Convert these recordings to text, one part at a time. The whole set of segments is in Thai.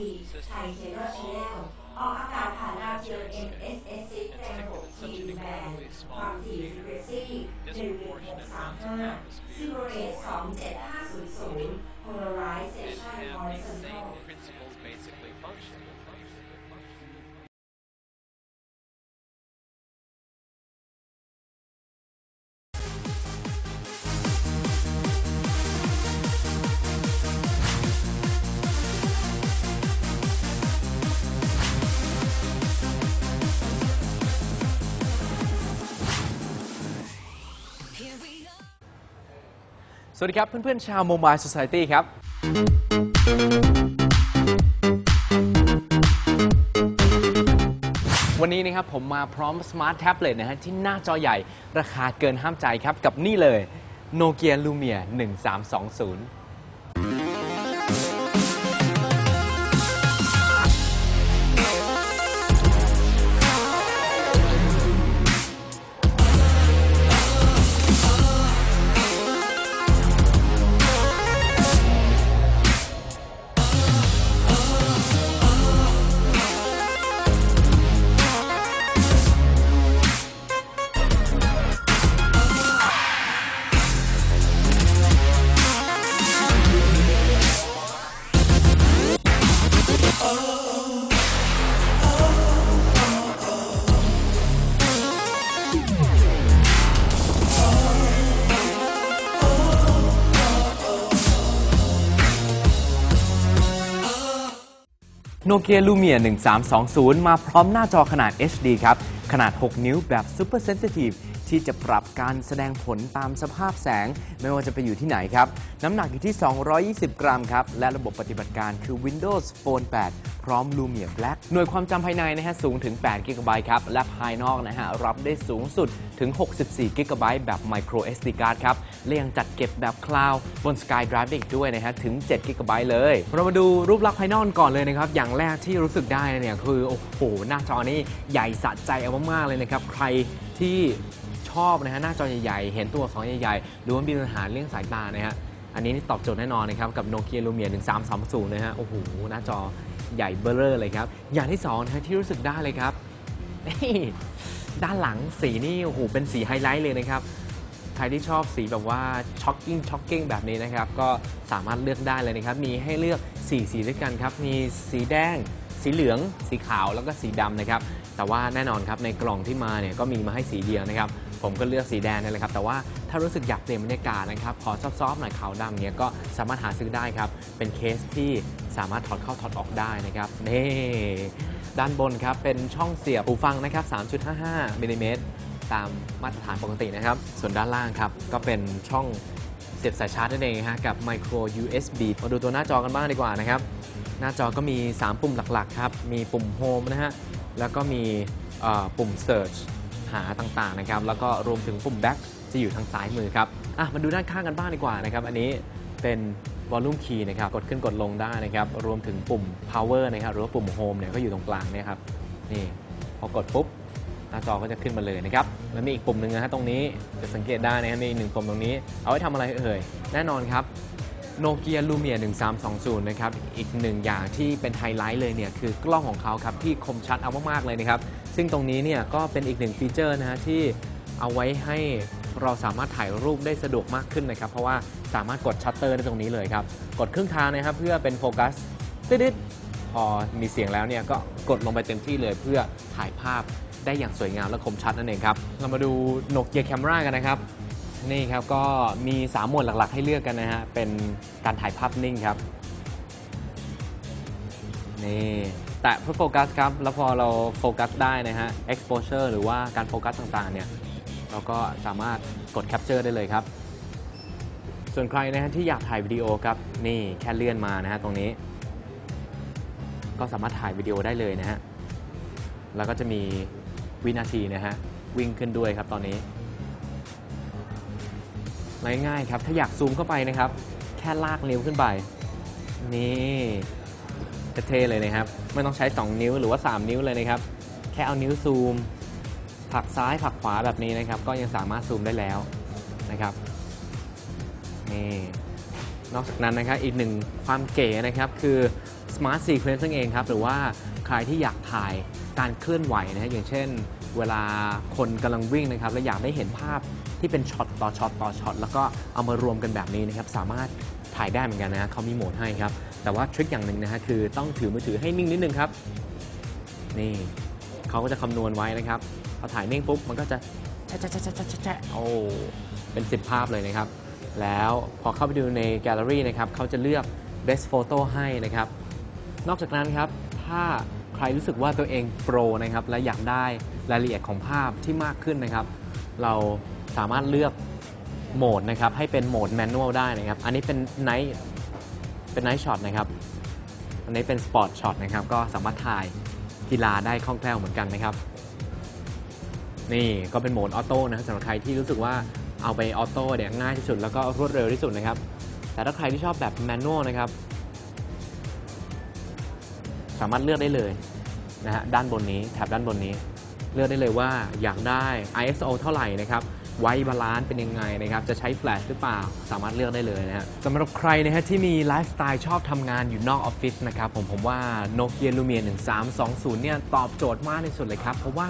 ทีไทยเซเรอร์ชนแนลออกอากาศผ่านดาวเทียม MSS ซิกแรง6ทีแบนความถี่ฟรีเวซี11635ซิโบเรส27500 Polarization Horizontal สวัสดีครับ เพื่อนๆ ชาวโมบายส o c i ตี้ครับ วันนี้นะครับผมมาพร้อมสมาร์ทแท็บเล็ตนะฮะที่หน้าจอใหญ่ราคาเกินห้ามใจครับ กับนี่เลย Nokia Lumia 1320 โนเกียลูเมีย1320 มาพร้อมหน้าจอขนาด HD ครับ ขนาด 6 นิ้วแบบ Super Sensitive ที่จะปรับการแสดงผลตามสภาพแสง ไม่ว่าจะไปอยู่ที่ไหนครับ น้ำหนักอยู่ที่ 220 กรัมครับ และระบบปฏิบัติการคือ Windows Phone 8 พร้อม Lumia Black หน่วยความจำภายในนะฮะสูงถึง8 g b ครับ และภายนอกนะฮะรับได้สูงสุดถึง 64 g b แบบ Micro SD card ครับและยังจัดเก็บแบบคลาวด์บน SkyDrive ได้อีกด้วยนะฮะถึง7 g b เลย เรามาดูรูปลักษณ์ภายนอกก่อนเลยนะครับ อย่างแรกที่รู้สึกได้เนี่ยคือ โอ้โห หน้าจอนี้ใหญ่สะใจเอามากๆเลยนะครับ ใครที่ ชอบนะฮะหน้าจอใหญ่ๆ เห็นตัวอักษรใหญ่ๆ หรือว่ามีปัญหาเรื่องสายตานะฮะอันนี้นี่ตอบโจทย์แน่นอนนะครับ กับ Nokia Lumia 1330 นะฮะ โอ้โห หน้าจอใหญ่เบ้อเร่อเลยครับ อย่างที่สองนะฮะที่รู้สึกได้เลยครับ ด้านหลังสีนี่โอ้โหเป็นสีไฮไลท์เลยนะครับใครที่ชอบสีแบบว่าช็อกกิ้งช็อกกิ้งแบบนี้นะครับ ก็สามารถเลือกได้เลยนะครับ มีให้เลือก 4 สีด้วยกันครับ มีสีแดงสีเหลือง สีขาวแล้วก็สีดำนะครับ แต่ว่าแน่นอนครับในกล่องที่มาเนี่ยก็มีมาให้สีเดียวนะครับ ผมก็เลือกสีแดงนี่แหละครับ แต่ว่าถ้ารู้สึกอยากเปลี่ยนบรรยากาศนะครับ ขอซอฟๆหน่อยขาวดำเนี่ยก็สามารถหาซื้อได้ครับ เป็นเคสที่สามารถถอดเข้าถอดออกได้นะครับนี่ด้านบนครับเป็นช่องเสียบหูฟังนะครับ 3.55มิลลิเมตรตามมาตรฐานปกตินะครับ ส่วนด้านล่างครับก็เป็นช่องเสียบสายชาร์จนั่นเองฮะกับ micro USB มาดูตัวหน้าจอกันบ้างดีกว่านะครับ หน้าจอก็มี 3 ปุ่มหลักๆครับ มีปุ่ม Home นะฮะ แล้วก็มีปุ่ม Search หาต่างๆนะครับแล้วก็รวมถึงปุ่ม Back จะอยู่ทางซ้ายมือครับอะมาดูด้านข้างกันบ้างดีกว่านะครับอันนี้เป็น Volume Key นะครับกดขึ้นกดลงได้นะครับรวมถึงปุ่ม Power นะครับหรือว่าปุ่ม Home เนี่ยก็อยู่ตรงกลางเนี่ยครับนี่พอกดปุ๊บหน้าจอก็จะขึ้นมาเลยนะครับ แล้วมีอีกปุ่มหนึ่งนะฮะตรงนี้จะสังเกตได้นะฮะมีหนึ่งปุ่มตรงนี้ เอาไว้ทำอะไรเอ่ย แน่นอนครับโนเกียลูเมีย1320 นะครับ อีกหนึ่งอย่างที่เป็นไฮไลท์เลยเนี่ย คือกล้องของเขาครับ ที่คมชัดเอามาก ๆ เลยนะครับ ซึ่งตรงนี้เนี่ยก็เป็นอีกหนึ่งฟีเจอร์นะฮะที่เอาไว้ให้เราสามารถถ่ายรูปได้สะดวกมากขึ้นนะครับ เพราะว่าสามารถกดชัตเตอร์ได้ตรงนี้เลยครับ กดครึ่งทางนะครับเพื่อเป็นโฟกัสติดๆพอมีเสียงแล้วเนี่ยก็กดลงไปเต็มที่เลยเพื่อถ่ายภาพได้อย่างสวยงามและคมชัดนั่นเองครับ เรามาดูโนเกียแคมรากันนะครับ นี่ครับก็มี3โหมดหลักๆ ให้เลือกกันนะฮะ เป็นการถ่ายภาพนิ่งครับ นี่ แตะเพื่อโฟกัสครับ แล้วพอเราโฟกัสได้นะฮะ exposure หรือว่าการโฟกัสต่างๆเนี่ยเราก็สามารถกด capture ได้เลยครับ ส่วนใครนะฮะที่อยากถ่ายวิดีโอครับ นี่แค่เลื่อนมานะฮะตรงนี้ ก็สามารถถ่ายวิดีโอได้เลยนะฮะ แล้วก็จะมีวินาทีนะฮะวิ่งขึ้นด้วยครับตอนนี้ง่ายๆครับ ถ้าอยากซูมเข้าไปนะครับ แค่ลากนิ้วขึ้นไป นี่ เท่ๆเลยนะครับ ไม่ต้องใช้ 2 นิ้วหรือว่า 3 นิ้วเลยนะครับ แค่เอานิ้วซูม ผักซ้ายผักขวาแบบนี้นะครับ ก็ยังสามารถซูมได้แล้วนะครับนี่นอกจากนั้นนะครับอีกหนึ่งความเก๋นะครับคือ Smart Sequence นั่นเองครับ หรือว่าใครที่อยากถ่ายการเคลื่อนไหวนะฮะอย่างเช่น เวลาคนกำลังวิ่งนะครับและอยากได้เห็นภาพที่เป็นช็อตต่อช็อตต่อช็อตแล้วก็เอามารวมกันแบบนี้นะครับ สามารถ ถ่ายได้เหมือนกันนะเขามีโหมดให้ครับ แต่ว่าทริคอย่างหนึ่งนะฮะคือต้องถือมือถือให้นิ่งนิดนึงครับ นี่เขาก็จะคำนวณไว้นะครับพอถ่ายนิ่งปุ๊บมันก็จะแชะแชะแชะแชะแชะแชะโอ้เป็น10ภาพเลยนะครับ แล้วพอเข้าไปดูในแกลเลอรี่นะครับเขาจะเลือก best photo ให้นะครับ นอกจากนั้นครับ ถ้าใครรู้สึกว่าตัวเองโปรนะครับและอยากได้รายละเอียดของภาพที่มากขึ้นนะครับ เราสามารถเลือก โหมดนะครับให้เป็นโหมดแมนนวลได้นะครับ อันนี้เป็น night เป็น night shot นะครับ อันนี้เป็นสปอร์ตช็อตนะครับ ก็สามารถถ่ายกีฬาได้คล่องแคล่วเหมือนกันนะครับ นี่ก็เป็นโหมดออโต้นะครับสำหรับใครที่รู้สึกว่าเอาไปออโต้เนี่ยง่ายที่สุดแล้วก็รวดเร็วที่สุดนะครับ แต่ถ้าใครที่ชอบแบบแมนนวลนะครับ สามารถเลือกได้เลยนะฮะด้านบนนี้แถบด้านบนนี้ เลือกได้เลยว่าอยากได้ ISO เท่าไหร่นะครับ ไวบาลานซ์เป็นยังไงนะครับจะใช้แฟลชหรือเปล่าสามารถเลือกได้เลยนะฮะสำหรับใครนะฮะที่มีไลฟ์สไตล์ชอบทำงานอยู่นอกออฟฟิศนะครับผมผมว่า Nokia Lumia 1320 เนี่ยตอบโจทย์มากที่สุดเลยครับ เพราะว่า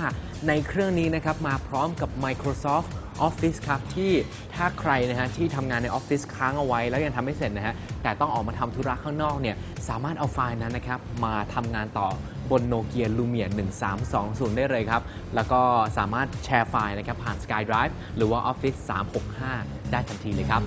ในเครื่องนี้นะครับมาพร้อมกับ Microsoft ออฟฟิศครับที่ถ้าใครนะฮะที่ทำงานในออฟฟิศค้างเอาไว้ แล้วยังทำไม่เสร็จนะฮะแต่ต้องออกมาทำธุระข้างนอกเนี่ยสามารถเอาไฟล์นั้นนะครับมาทำงานต่อบน Nokia Lumia 1320 ได้เลยครับ แล้วก็สามารถแชร์ไฟล์นะครับผ่าน SkyDrive หรือว่า Office 365 ได้ทันทีเลยครับ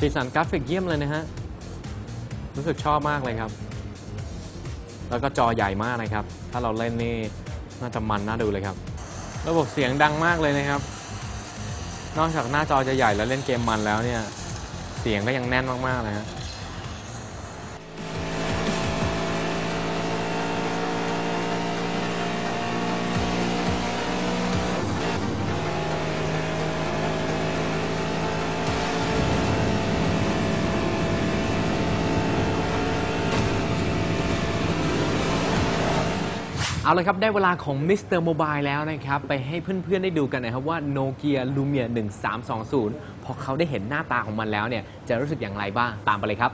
สีสันกราฟิกเยี่ยมเลยนะฮะ รู้สึกชอบมากเลยครับ แล้วก็จอใหญ่มากนะครับ ถ้าเราเล่นนี่น่าจะมันน่าดูเลยครับ ระบบเสียงดังมากเลยนะครับ นอกจากหน้าจอจะใหญ่แล้วเล่นเกมมันแล้วเนี่ย เสียงก็ยังแน่นมากๆเลยฮะ เอาละครับ ได้เวลาของมิสเตอร์โมบายแล้วนะครับ ไปให้เพื่อนๆ ได้ดูกันนะครับว่าโนเกียลูเมีย1320 พอเขาได้เห็นหน้าตาของมันแล้วเนี่ย จะรู้สึกอย่างไรบ้าง ตามไปเลยครับ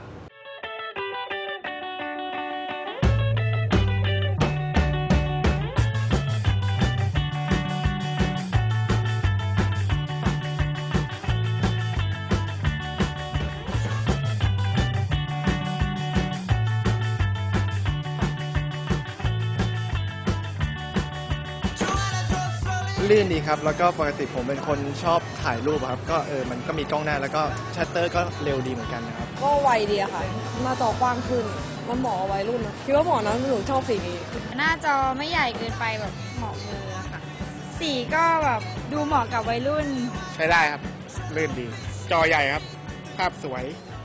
ลื่นดีครับ แล้วก็ปกติผมเป็นคนชอบถ่ายรูปอะครับ ก็เออมันก็มีกล้องหน้าแล้วก็ชัตเตอร์ก็เร็วดีเหมือนกันนะครับ ก็ไวดีอะค่ะ หน้าจอกว้างขึ้น มันเหมาะกับวัยรุ่นนะคิดว่าเหมาะนะหนูชอบสีนี้ หน้าจอไม่ใหญ่เกินไปแบบเหมาะมืออะค่ะ สีก็แบบดูเหมาะกับวัยรุ่น ใช้ได้ครับ ลื่นดี จอใหญ่ครับ ภาพสวย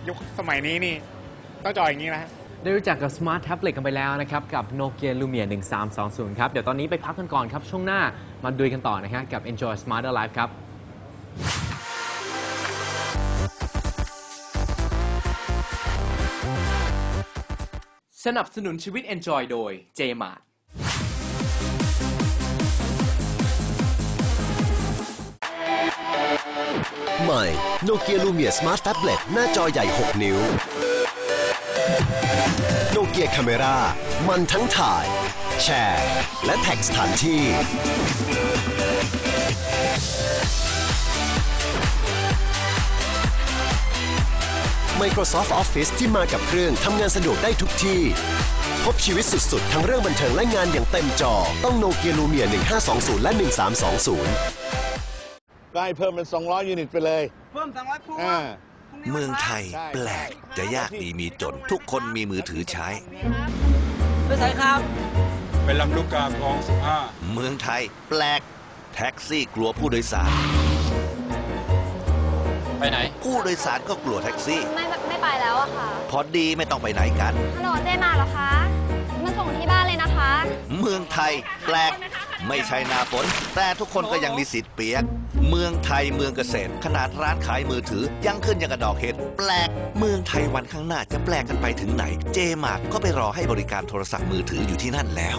ยุคสมัยนี้นี่ต้องจออย่างนี้นะฮะ ได้รู้จักกับ Smart Tablet กันไปแล้วนะครับกับ Nokia Lumia 1320 ครับ เดี๋ยวตอนนี้ไปพักกันก่อนครับ ช่วงหน้ามาดูกันต่อนะฮะกับ Enjoy Smarter Life ครับสนับสนุนชีวิต Enjoy โดย JMart ใหม่โนเกียลูเมียสมาร์ทแท็บเล็ตหน้าจอใหญ่ 6 นิ้วโน เกีย c า m มรามันทั้งถ่าย แชร์ และแท็กสถานที่ Microsoft Office ที่มากับเครื่องทำงานสะดวกได้ทุกที่ พบชีวิตสุด ๆ ทั้งเรื่องบันเทิงและงานอย่างเต็มจอ ต้องโนเกียลูเมีย1520 และ 1320 ได้เพิ่มเป็น 200 ยูนิตไปเลย เพิ่ม 200พูอ่า เมืองไทยใช่แปลกจะยากดีมีจน ทุกคนมีมือถือใช้ ไปลำลูกกาคลองเมืองไทยแปลก แท็กซี่กลัวผู้โดยสาร ไปไหน ผู้โดยสารก็กลัวแท็กซี่ ไม่ไม่ไปแล้วอะค่ะ พอดีไม่ต้องไปไหนกัน ฮัลโหลเจมาเหรอคะมา ส่งที่บ้านเลยนะคะ เมืองไทยแปลก ไม่ใช่หนาฝน แต่ทุกคนก็ยังมีสิทธิ์เปียก เมืองไทยเมืองเกษตร ขนาดร้านขายมือถือ ยังขึ้นอย่างกระดอกเห็ดแปลก เมืองไทยวันข้างหน้าจะแปลกกันไปถึงไหน เจมาร์ก็ไปรอให้บริการโทรศัพท์มือถืออยู่ที่นั่นแล้ว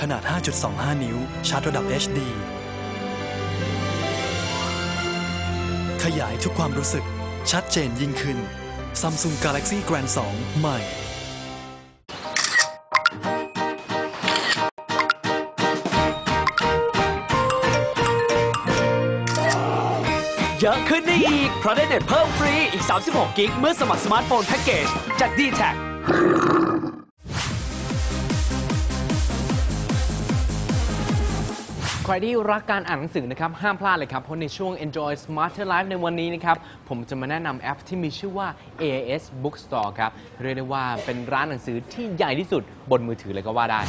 ขนาด 5.25 นิ้วชาร์จระดับ HD ขยายทุกความรู้สึก ชัดเจนยิ่งขึ้น Samsung Galaxy Grand 2 ใหม่เยอะขึ้นได้อีก เพราะได้เน็ตเพิ่มฟรีอีก 36 กิก เมื่อสมัครสมาร์ทโฟนแพ็กเกจจาก d t แท ใครที่รักการอ่านหนังสือนะครับ ห้ามพลาดเลยครับ เพราะในช่วง Enjoy Smarter Life ในวันนี้นะครับ ผมจะมาแนะนำแอปที่มีชื่อว่า AIS Bookstore ครับ เรียกได้ว่าเป็นร้านหนังสือที่ใหญ่ที่สุดบนมือถือเลยก็ว่าได้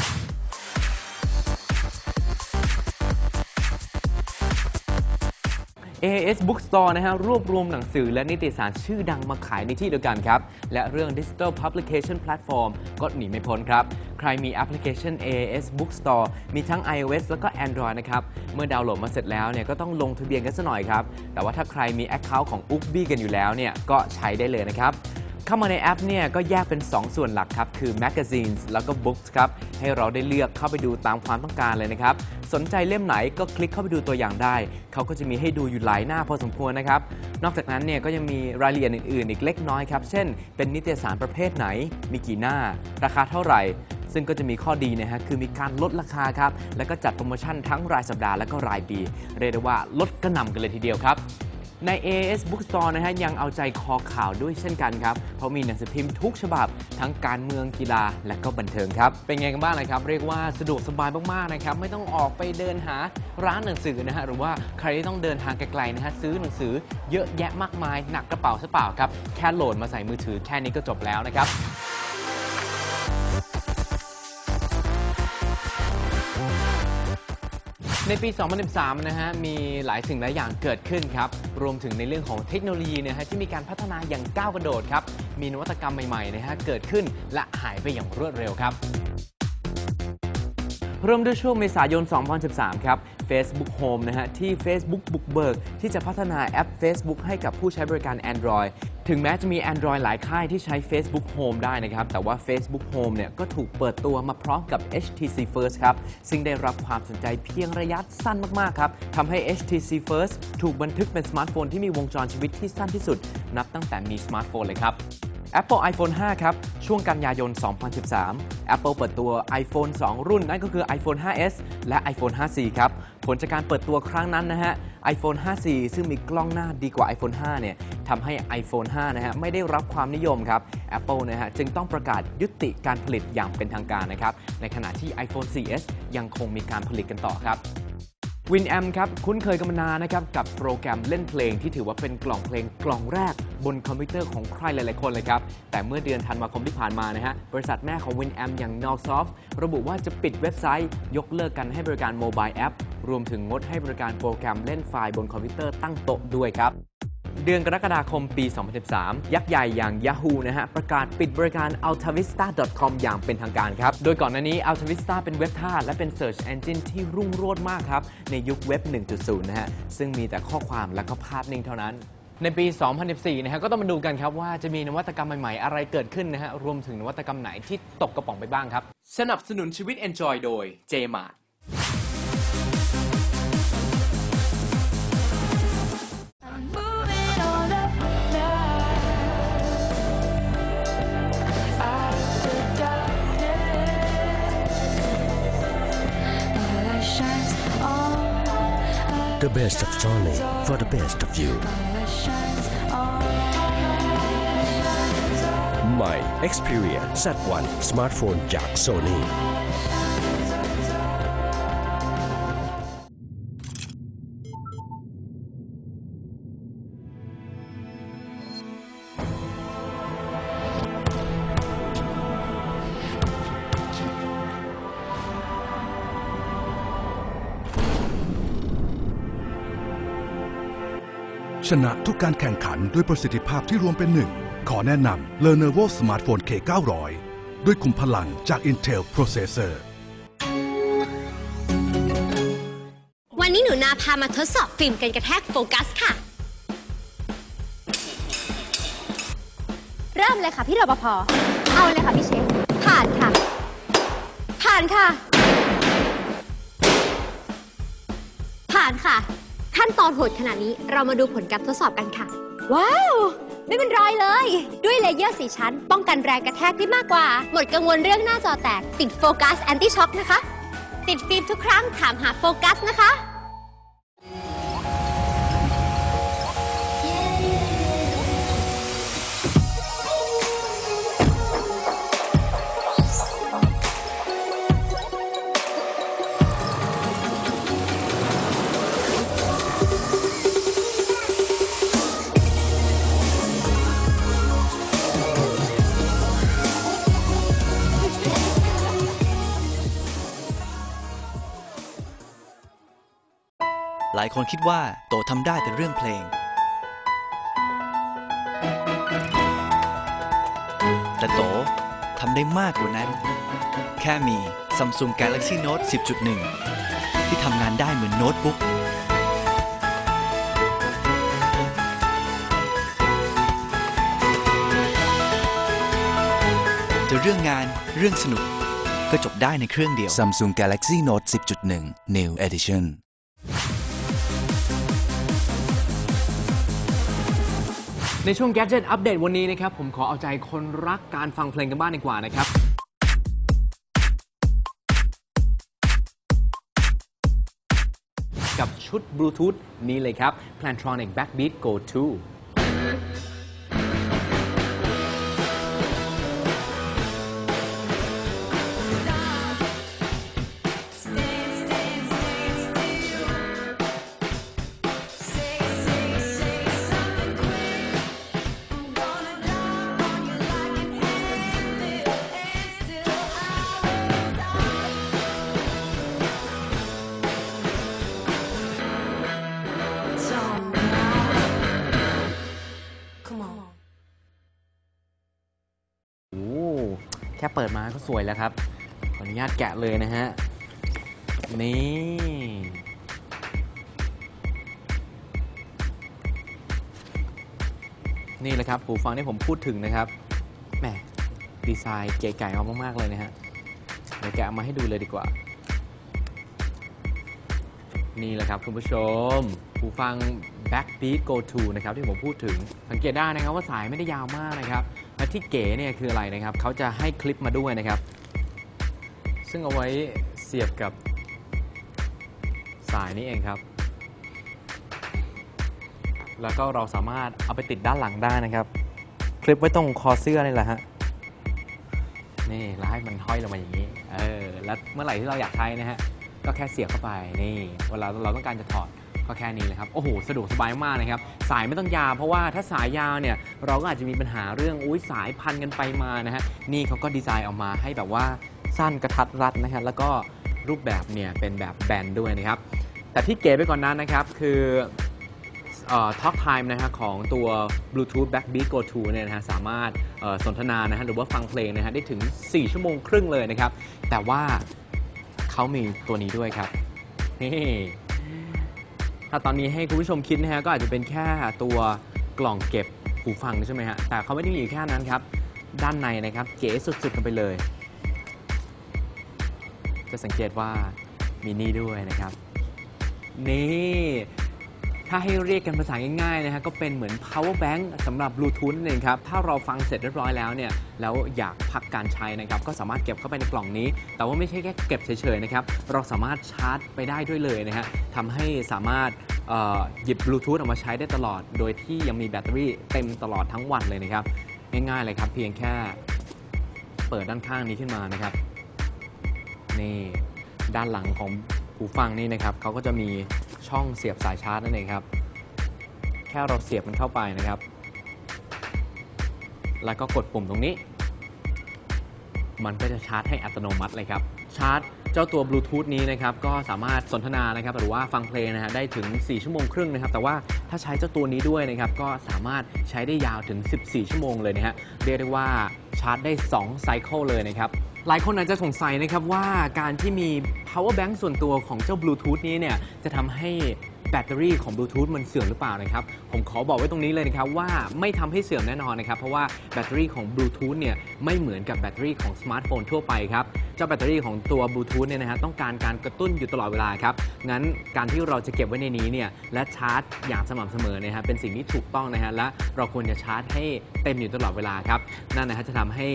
AIS Bookstore นะฮะรวบรวมหนังสือและนิตยสารชื่อดังมาขายในที่เดียวกันครับ และเรื่อง Digital Publication Platform ก็หนีไม่พ้นครับ ใครมีแอปพลิเคชัน AIS Bookstore มีทั้ง iOS แล้วก็ Android นะครับ เมื่อดาวน์โหลดมาเสร็จแล้วเนี่ยก็ต้องลงทะเบียนกันซะหน่อยครับ แต่ว่าถ้าใครมี Account ของ u b b y กันอยู่แล้วเนี่ยก็ใช้ได้เลยนะครับ เข้ามาในแอปเนี่ยก็แยกเป็น 2 ส่วนหลักครับ คือ Magazines แล้วก็ Books ครับ ให้เราได้เลือกเข้าไปดูตามความต้องการเลยนะครับ สนใจเล่มไหนก็คลิกเข้าไปดูตัวอย่างได้ เขาก็จะมีให้ดูอยู่หลายหน้าพอสมควรนะครับ นอกจากนั้นเนี่ยก็ยังมีรายละเอียดอื่นๆ อีกเล็กน้อยครับ เช่น เป็นนิตยสารประเภทไหน มีกี่หน้า ราคาเท่าไหร่ ซึ่งก็จะมีข้อดีนะฮะคือมีการลดราคาครับ แล้วก็จัดโปรโมชั่นทั้งรายสัปดาห์และก็รายปี เรียกได้ว่าลดกระหน่ำกันเลยทีเดียวครับ ใน AS Bookstore นะฮะยังเอาใจคอข่าวด้วยเช่นกันครับ เพราะมีหนังสือพิมพ์ทุกฉบับ ทั้งการเมืองกีฬาและก็บันเทิงครับ เป็นไงกันบ้างนะครับ เรียกว่าสะดวกสบายมากๆนะครับ ไม่ต้องออกไปเดินหาร้านหนังสือนะฮะหรือว่าใครที่ต้องเดินทางไกลๆนะฮะซื้อหนังสือเยอะแยะมากมาย หนักกระเป๋าซะเปล่าครับแค่โหลดมาใส่มือถือแค่นี้ก็จบแล้วนะครับ ในปี 2013 นะฮะ มีหลายสิ่งหลายอย่างเกิดขึ้นครับ รวมถึงในเรื่องของเทคโนโลยีนะฮะที่มีการพัฒนาอย่างก้าวกระโดดครับ มีนวัตกรรมใหม่ๆนะฮะเกิดขึ้นและหายไปอย่างรวดเร็วครับ เริ่มด้วยช่วงเมษายน 2013 ครับ Facebook Home นะฮะ ที่ Facebook บุกเบิกที่จะพัฒนาแอป Facebook ให้กับผู้ใช้บริการ Android ถึงแม้จะมี Android หลายค่ายที่ใช้ Facebook Home ได้นะครับ แต่ว่า Facebook Home เนี่ยก็ถูกเปิดตัวมาพร้อมกับ HTC First ครับ ซึ่งได้รับความสนใจเพียงระยะสั้นมาก ๆ ครับทำให้ HTC First ถูกบันทึกเป็นสมาร์ทโฟนที่มีวงจรชีวิตที่สั้นที่สุด นับตั้งแต่มีสมาร์ทโฟนเลยครับ Apple iPhone 5 ครับ ช่วงกันยายน 2013 Apple เปิดตัว iPhone 2 รุ่น นั่นก็คือ iPhone 5s และ iPhone 5c ครับ ผลจากการเปิดตัวครั้งนั้นนะฮะ iPhone 5c ซึ่งมีกล้องหน้าดีกว่า iPhone 5 เนี่ยทำให้ iPhone 5 นะฮะ ไม่ได้รับความนิยมครับ Apple นะฮะ จึงต้องประกาศยุติการผลิตอย่างเป็นทางการนะครับ ในขณะที่ iPhone 4s ยังคงมีการผลิตกันต่อครับ w i n แอมครับคุ้นเคยกันมานานนะครับกับโปรแกรมเล่นเพลงที่ถือว่าเป็นกล่องเพลงกล่องแรกบนคอมพิวเตอร์ของใครหลายๆคนเลยครับ แต่เมื่อเดือนธันวาคมที่ผ่านมานะฮะบริษัทแม่ของ WinAmp อย่าง n o r s o f t ระบุว่าจะปิดเว็บไซต์ ยกเลิกการให้บริการโมบายแอปรวมถึงงดให้บริการโปรแกรมเล่นไฟล์บนคอมพิวเตอร์ตั้งโต๊ะด้วยครับ เดือนกรกฎาคมปี 2013 ยักษ์ใหญ่อย่าง Yahoo นะฮะ ประกาศปิดบริการ altavista.com อย่างเป็นทางการครับ โดยก่อนหน้านี้ altavista เป็นเว็บท่าและเป็น Search Engine ที่รุ่งโรจน์มากครับ ในยุคเว็บ 1.0 นะฮะ ซึ่งมีแต่ข้อความและก็ภาพนิ่งเท่านั้นในปี 2014 นะฮะ ก็ต้องมาดูกันครับว่าจะมีนวัตกรรมใหม่ ๆ อะไรเกิดขึ้นนะฮะ รวมถึงนวัตกรรมไหนที่ตกกระป๋องไปบ้างครับ สนับสนุนชีวิต Enjoy โดย JMart The best of Sony for the best of you ใหม่ Xperia Z1 สมาร์ทโฟนจาก Sony ชนะทุกการแข่งขันด้วยประสิทธิภาพที่รวมเป็นหนึ่ง ขอแนะนำ Lenovo Smartphone K900 ด้วยคุมพลังจาก Intel Processor วันนี้หนูนาพามาทดสอบฟิล์มกันกระแทกโฟกัสค่ะ เริ่มเลยค่ะพี่รปภเอาเลยค่ะพี่เชฟผ่านค่ะ ผ่านค่ะ ผ่านค่ะ ขั้นตอนโหดขนาดนี้เรามาดูผลการทดสอบกันค่ะ ว้าว ไม่เป็นรอยเลย ด้วยเลเยอร์สีชั้น ป้องกันแรงกระแทกได้มากกว่า หมดกังวลเรื่องหน้าจอแตก ติดโฟกัสแอนตี้ช็อคนะคะ ติดฟิล์มทุกครั้งถามหาโฟกัสนะคะ คิดว่าโตทำได้แต่เรื่องเพลง แต่โตทำได้มากกว่านั้น แค่มี Samsung Galaxy Note 10.1 ที่ทำงานได้เหมือนโน้ตบุ๊กจะเรื่องงานเรื่องสนุกก็จบได้ในเครื่องเดียว Samsung Galaxy Note 10.1 New Edition ในช่วง Gadget Update วันนี้นะครับ ผมขอเอาใจคนรักการฟังเพลงกันบ้างดีกว่านะครับ กับชุดบลูทูธนี้เลยครับ Plantronic Backbeat Go 2 สวยแล้วครับขออนุญาตแกะเลยนะฮะ นี่ นี่แหละครับหูฟังที่ผมพูดถึงนะครับแหมดีไซน์เก๋ไก่มากๆเลยนะฮะเดี๋ยวแกะมาให้ดูเลยดีกว่า นี่แหละครับคุณผู้ชมหูฟัง Backbeat Go 2นะครับที่ผมพูดถึง สังเกตได้นะครับว่าสายไม่ได้ยาวมากนะครับ ที่เก๋เนี่ยคืออะไรนะครับเขาจะให้คลิปมาด้วยนะครับ ซึ่งเอาไว้เสียบกับสายนี้เองครับ แล้วก็เราสามารถเอาไปติดด้านหลังได้นะครับ คลิปไว้ตรงคอเสื้อนี่แหละฮะนี่แล้วให้มันห้อยลงมาอย่างนี้เออแล้วเมื่อไหร่ที่เราอยากใช้นะฮะก็แค่เสียบเข้าไปนี่เวลาเราต้องการจะถอด ก็แค่นี้เลยครับ โอ้โห สะดวกสบายมากนะครับ สายไม่ต้องยาวเพราะว่าถ้าสายยาวเนี่ย เราก็อาจจะมีปัญหาเรื่องอุ้ยสายพันกันไปมานะฮะ นี่เขาก็ดีไซน์ออกมาให้แบบว่าสั้นกระทัดรัดนะฮะ แล้วก็รูปแบบเนี่ยเป็นแบบแบนด้วยนะครับ แต่ที่เก๋ไปกว่อนนั้นนะครับคือเอ่อ Talk Time นะฮะของตัว Bluetooth Backbeat Go 2เนี่ยนะฮะสามารถสนทนานะฮะหรือว่าฟังเพลงนะฮะได้ถึง 4 ชั่วโมงครึ่งเลยนะครับ แต่ว่าเขามีตัวนี้ด้วยครับนี่ ถ้าตอนนี้ให้คุณผู้ชมคิดนะฮะก็อาจจะเป็นแค่ตัวกล่องเก็บหูฟังใช่ไหมฮะแต่เขาไม่ได้มีอยู่แค่นั้นครับ ด้านในนะครับเก๋สุดๆกันไปเลย จะสังเกตว่ามีนี่ด้วยนะครับ นี่ ถ้าให้เรียกกันภาษาง่ายๆนะฮะก็เป็นเหมือน power bank สำหรับ Bluetooth นั่นเองครับ ถ้าเราฟังเสร็จเรียบร้อยแล้วเนี่ยแล้วอยากพักการใช้นะครับ ก็สามารถเก็บเข้าไปในกล่องนี้ แต่ว่าไม่ใช่แค่เก็บเฉยๆนะครับ เราสามารถชาร์จไปได้ด้วยเลยนะฮะทำให้สามารถหยิบ Bluetooth ออกมาใช้ได้ตลอด โดยที่ยังมีแบตเตอรี่เต็มตลอดทั้งวันเลยนะครับ ง่ายๆเลยครับ เพียงแค่เปิดด้านข้างนี้ขึ้นมานะครับ นี่ด้านหลังของ หูฟังนี่นะครับเขาก็จะมีช่องเสียบสายชาร์จนั่นเองครับ แค่เราเสียบมันเข้าไปนะครับ แล้วก็กดปุ่มตรงนี้ มันก็จะชาร์จให้อัตโนมัติเลยครับ ชาร์จ จ้าตัวบลูทูธนี้นะครับก็สามารถสนทนานะครับหรือว่าฟังเพลงนะฮะได้ถึง 4 ชั่วโมงครึ่งนะครับแต่ว่าถ้าใช้เจ้าตัวนี้ด้วยนะครับก็สามารถใช้ได้ยาวถึง 14 ชั่วโมงเลยนะฮะเรียกได้ว่าชาร์จได้2ไซเคิลเลยนะครับหลายคนอาจจะสงสัยนะครับว่าการที่มี power bank ส่วนตัวของเจ้าบลูทูธนี้เนี่ยจะทำให้ แบตเตอรี่ของบลูทูธมันเสื่อมหรือเปล่านะครับ ผมขอบอกไว้ตรงนี้เลยนะครับว่าไม่ทำให้เสื่อมแน่นอนนะครับ เพราะว่าแบตเตอรี่ของบลูทูธเนี่ยไม่เหมือนกับแบตเตอรี่ของสมาร์ทโฟนทั่วไปครับเจ้าแบตเตอรี่ของตัวบลูทูธเนี่ยนะฮะต้องการการกระตุ้นอยู่ตลอดเวลาครับงั้นการที่เราจะเก็บไว้ในนี้เนี่ยและชาร์จอย่างสม่ำเสมอนะฮะเป็นสิ่งที่ถูกต้องนะฮะและเราควรจะชาร์จให้เต็มอยู่ตลอดเวลาครับนั่นนะฮะจะทำให้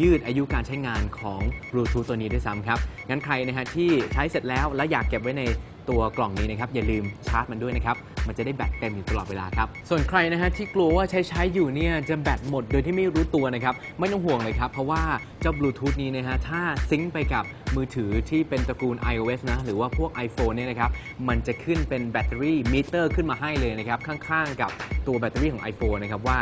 ยืดอายุการใช้งานของบลูทูธตัวนี้ด้วยซ้ำครับงั้นใครนะฮะที่ใช้เสร็จแล้วและอยากเก็บไว้ใน ตัวกล่องนี้นะครับอย่าลืมชาร์จมันด้วยนะครับ มันจะได้แบตเต็มอยู่ตลอดเวลาครับ ส่วนใครนะฮะที่กลัวว่าใช้ใช้อยู่เนี่ยจะแบตหมดโดยที่ไม่รู้ตัวนะครับ ไม่ต้องห่วงเลยครับ เพราะว่าเจ้าบลูทูธนี้นะฮะถ้าซิงค์ไปกับมือถือที่เป็นตระกูล iOS นะ หรือว่าพวก iPhone เนี่ยนะครับ มันจะขึ้นเป็นแบตเตอรี่มิเตอร์ขึ้นมาให้เลยนะครับ ข้างๆ กับตัวแบตเตอรี่ของ iPhone นะครับว่า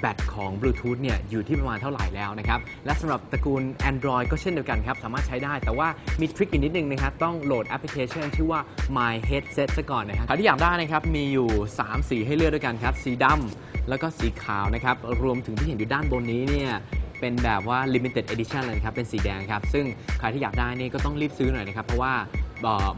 แบตของ Bluetooth เนี่ยอยู่ที่ประมาณเท่าไหร่แล้วนะครับ และสำหรับตระกูล Android ก็เช่นเดียวกันครับ สามารถใช้ได้ แต่ว่ามีทริคอีกนิดนึงนะครับ ต้องโหลดแอปพลิเคชันชื่อว่า My Headset ซะก่อนนะครับใครที่อยากได้นะครับ มีอยู่ 3 สีให้เลือกด้วยกันครับ สีดำแล้วก็สีขาวนะครับ รวมถึงที่เห็นอยู่ด้านบนนี้เนี่ยเป็นแบบว่า limited edition เลยนะครับ เป็นสีแดงครับ ซึ่งใครที่อยากได้นี่ก็ต้องรีบซื้อหน่อยนะครับ เพราะว่า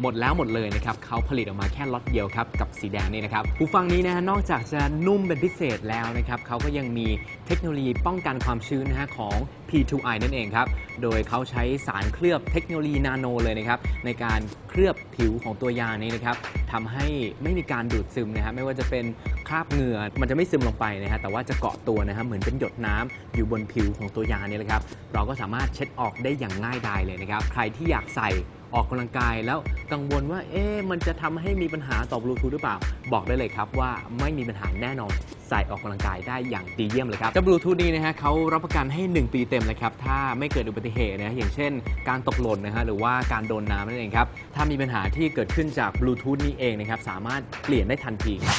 หมดแล้วหมดเลยนะครับเขาผลิตออกมาแค่ล็อตเดียวครับกับสีแดงนี่นะครับหูฟังนี้นะฮะนอกจากจะนุ่มเป็นพิเศษแล้วนะครับเขาก็ยังมีเทคโนโลยีป้องกันความชื้นนะฮะของ P2i นั่นเองครับโดยเขาใช้สารเคลือบเทคโนโลยีนาโนเลยนะครับในการเคลือบผิวของตัวยานี้นะครับทำให้ไม่มีการดูดซึมนะฮะไม่ว่าจะเป็นคราบเหงื่อมันจะไม่ซึมลงไปนะฮะแต่ว่าจะเกาะตัวนะฮะเหมือนเป็นหยดน้ำอยู่บนผิวของตัวยานี่แหละครับเราก็สามารถเช็ดออกได้อย่างง่ายดายเลยนะครับใครที่อยากใส่ ออกกำลังกายแล้วกังวลว่า เอ๊ะมันจะทำให้มีปัญหาต่อบลูทูธหรือเปล่า บอกได้เลยครับว่าไม่มีปัญหาแน่นอน ใส่ออกกำลังกายได้อย่างดีเยี่ยมเลยครับเจ้าบลูทูธนี้นะฮะเขารับประกันให้ 1 ปีเต็มเลยครับ ถ้าไม่เกิดอุบัติเหตุนะอย่างเช่น การตกหล่นนะฮะหรือว่าการโดนน้ำนั่นเองครับถ้ามีปัญหาที่เกิดขึ้นจากบลูทูธนี้เองนะครับสามารถเปลี่ยนได้ทันทีครับ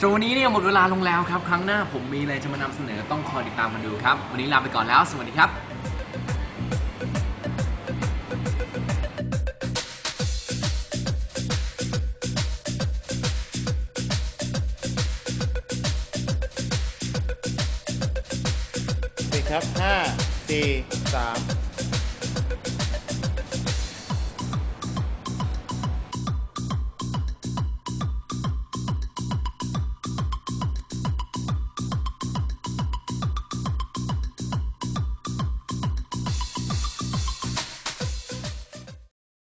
ส่วนวันนี้เนี่ยหมดเวลาลงแล้วครับ ครั้งหน้าผมมีอะไรจะมานำเสนอต้องคอยติดตามกันดูครับ วันนี้ลาไปก่อนแล้ว สวัสดีครับสิครับห้าสี่สาม